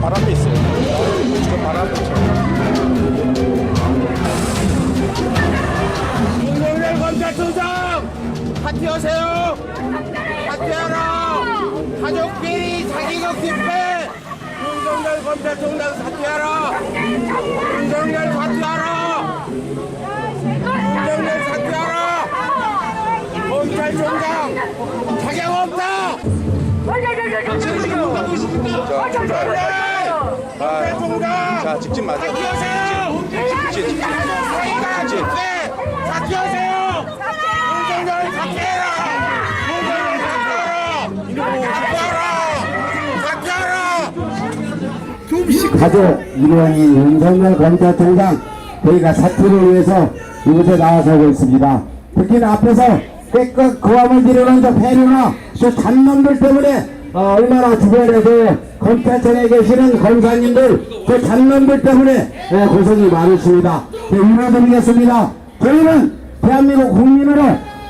바람도 있어요. 지금 바람도 있죠. 윤석열 검찰총장! 파티하세요! 파티하라! 가족끼리 자기극 집회! 윤석열 검찰총장 사퇴하라! 윤석열 사퇴하라! 윤석열 사퇴하라! 검찰총장! 자격 없다! 지금 지금 아. 사퇴하세요! 직진, 직진. 직진. 네, 사퇴하세요! 윤석열 사퇴해라! 윤석열 사퇴하라! 사퇴하라! 가족 일원이 윤석열 검찰 총장 저희가 사퇴를 위해서 이곳에 나와서고 있습니다. 특히나 앞에서 깨끗 고함을 지르는 저 패류나 저 잔놈들 때문에 어, 얼마나 주변에도 검찰청에 계시는 검사님들 그 잔놈들 때문에 예, 고생이 많으십니다. 네, 인사드리겠습니다. 저희는 대한민국 국민으로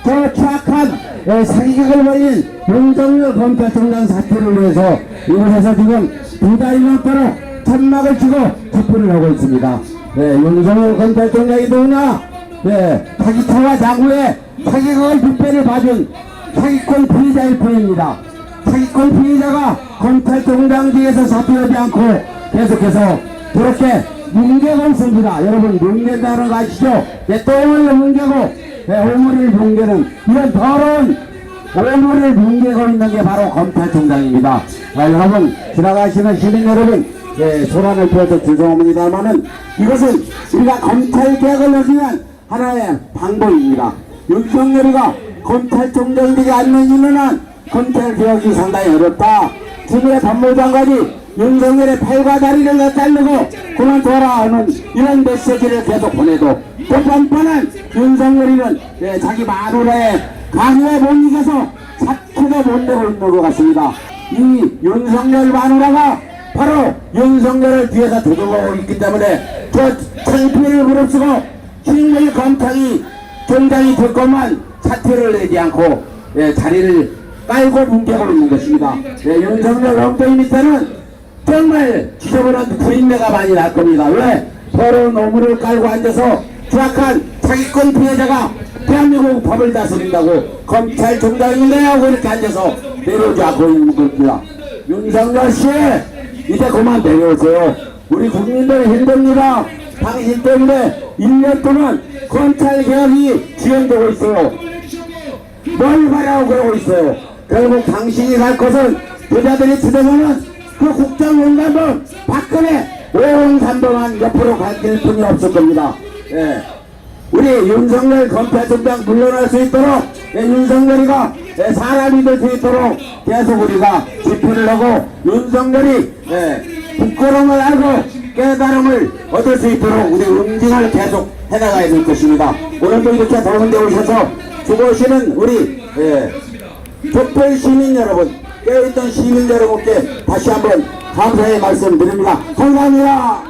저 추악한 예, 사기극을 벌인 윤석열 검찰총장 사퇴를 위해서 이곳에서 지금 두 달이 넘도록 천막을 치고 집회를 하고 있습니다. 네, 윤석열 검찰총장이 누구냐? 네, 사기차와 장후에 사기극을 집회를 봐준 사기꾼 피의자일 뿐입니다. 사기꾼 피의자가 검찰총장 뒤에서 사퇴하지 않고 계속해서 그렇게 뭉개고 있습니다. 여러분 뭉갠다는 거 아시죠? 네, 똥을 뭉개고 네, 오물을 뭉개는 이런 더러운 오물을 뭉개고 있는 게 바로 검찰총장입니다. 아, 여러분 지나가시는 시민 여러분 예, 소란을 피워서 죄송합니다만은 이것은 우리가 검찰 개혁을 하기 하나의 방법입니다. 윤석열이가 검찰총장이 되지 않는 이유는 한 검찰 개혁이 상당히 어렵다. 지금의 법무장관이 윤석열의 팔과 다리를 다 자르고 그만둬라 하는 이런 메시지를 계속 보내도 또 뻔뻔한 윤석열이는 예, 자기 마누라의 강요에 못 이겨서 사투가 못 내고 있는 것 같습니다. 이 윤석열 마누라가 바로 윤석열을 뒤에서 두들거고 있기 때문에 저 창피를 무릅쓰고 신물 검찰이 총장이 될 것만 사퇴를 내지 않고 예, 자리를 깔고 뭉개고 있는 것입니다. 예, 윤석열 엉덩이 밑에는 정말 지저분한 구인내가 많이 날 겁니다. 왜? 더러운 오물을 깔고 앉아서 추악한 사기꾼 피해자가 대한민국 법을 다스린다고 검찰총장인데 하고 이렇게 앉아서 내려오지 않고 있는 겁니다. 윤석열 씨 이제 그만 내려오세요. 우리 국민들 힘듭니다. 당신 때문에 1년 동안 검찰 개혁이 지연되고 있어요. 뭘 가라고 그러고 있어요. 결국 당신이 갈 것은 여자들이 들어보면 그 국정농단범 박근혜 오홍산범만 옆으로 갈길 뿐이 없을 겁니다. 예. 우리 윤석열 검찰총장 물러날 수 있도록 예, 윤석열이가 예, 사람이 될 수 있도록 계속 우리가 집회를 하고 윤석열이 예, 부끄러움을 알고 깨달음을 얻을 수 있도록 우리 응징을 계속 해나가야 될 것입니다. 오늘도 이렇게 더운 데 오셔서 수고하시는 우리 예, 촛불 시민 여러분 깨어있던 시민 여러분께 다시 한번 감사의 말씀 드립니다. 감사합니다.